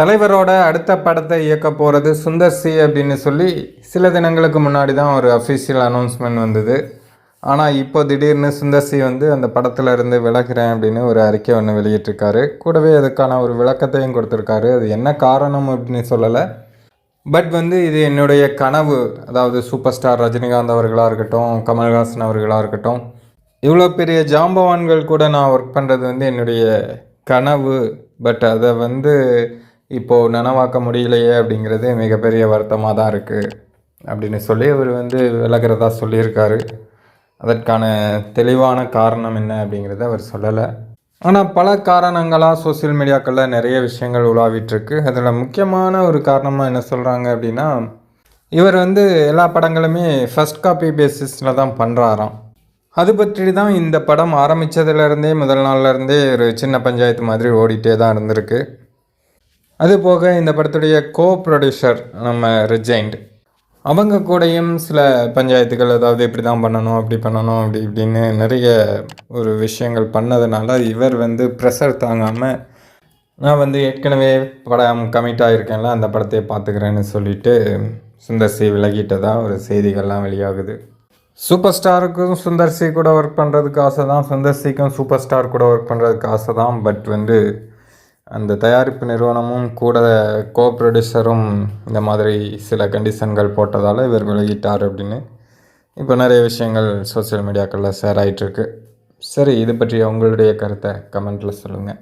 தலைவரோட அடுத்த படத்தை இயக்க போகிறது சுந்தர் சி அப்படின்னு சொல்லி சில தினங்களுக்கு முன்னாடி தான் ஒரு அஃபிஷியல் அனௌன்ஸ்மெண்ட் வந்தது. ஆனால் இப்போ திடீர்னு சுந்தர் சி வந்து அந்த படத்தில் இருந்து விலகிறேன் அப்படின்னு ஒரு அறிக்கை ஒன்று வெளியிட்டிருக்காரு. கூடவே அதுக்கான ஒரு விளக்கத்தையும் கொடுத்துருக்காரு. அது என்ன காரணம் அப்படின்னு சொல்லலை. பட் வந்து இது என்னுடைய கனவு. அதாவது சூப்பர் ஸ்டார் ரஜினிகாந்த் அவர்களாக இருக்கட்டும் கமல்ஹாசன் அவர்களாக இருக்கட்டும் இவ்வளோ பெரிய ஜாம்பவான்கள் கூட நான் ஒர்க் பண்ணுறது வந்து என்னுடைய கனவு. பட் அதை வந்து இப்போது நனவாக்க முடியலையே அப்படிங்கிறது மிகப்பெரிய வருத்தமாக தான் இருக்குது அப்படின்னு சொல்லி அவர் வந்து விலகிறதா சொல்லியிருக்காரு. அதற்கான தெளிவான காரணம் என்ன அப்படிங்கிறத அவர் சொல்லலை. ஆனால் பல காரணங்களாக சோஷியல் மீடியாக்களில் நிறைய விஷயங்கள் உலாவிட்டுருக்கு. அதில் முக்கியமான ஒரு காரணமாக என்ன சொல்கிறாங்க அப்படின்னா இவர் வந்து எல்லா படங்களுமே ஃபஸ்ட் காப்பி பேசிஸில் தான் பண்ணுறாராம் அது பற்றி தான் இந்த படம் ஆரம்பித்ததுலேருந்தே முதல் நாள்லேருந்தே ஒரு சின்ன பஞ்சாயத்து மாதிரி ஓடிட்டே தான் இருந்திருக்கு. அது போக இந்த படத்துடைய கோ ப்ரொடியூசர் நம்ம ரிஜைண்ட். அவங்க கூடயும் சில பஞ்சாயத்துகள் அதாவது இப்படி தான் பண்ணணும் அப்படி பண்ணணும் அப்படி இப்படின்னு நிறைய ஒரு விஷயங்கள் பண்ணதுனால இவர் வந்து ப்ரெஷர் தாங்காமல் நான் வந்து ஏற்கனவே படம் கமிட் ஆகிருக்கேன்ல அந்த படத்தை பார்த்துக்கிறேன்னு சொல்லிட்டு சுந்தர் சி விலகிட்டதா ஒரு செய்திகள்லாம் வெளியாகுது. சூப்பர் ஸ்டாருக்கும் சுந்தர் சி கூட ஒர்க் பண்ணுறதுக்கு ஆசை தான் சுந்தர் சிக்கும் சூப்பர் ஸ்டார் கூட ஒர்க் பண்ணுறதுக்கு ஆசை தான் பட் வந்து அந்த தயாரிப்பு நிறுவனமும் கூட கோ ப்ரொடியூசரும் இந்த மாதிரி சில கண்டிஷன்கள் போட்டதால் இவர் விலகிட்டார் அப்படின்னு இப்போ நிறைய விஷயங்கள் சோஷியல் மீடியாக்களில் ஷேர் ஆகிட்டுருக்கு சரி இது பற்றி உங்களுடைய கருத்தை கமெண்ட்டில் சொல்லுங்கள்